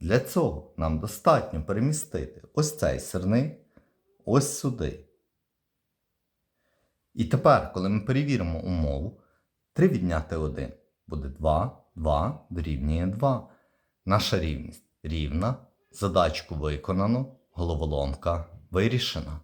Для цього нам достатньо перемістити ось цей сирний ось сюди. І тепер, коли ми перевіримо умову, 3 відняти 1 буде 2, 2 дорівнює 2. Наша рівність рівна, задачку виконано, головоломка вирішена.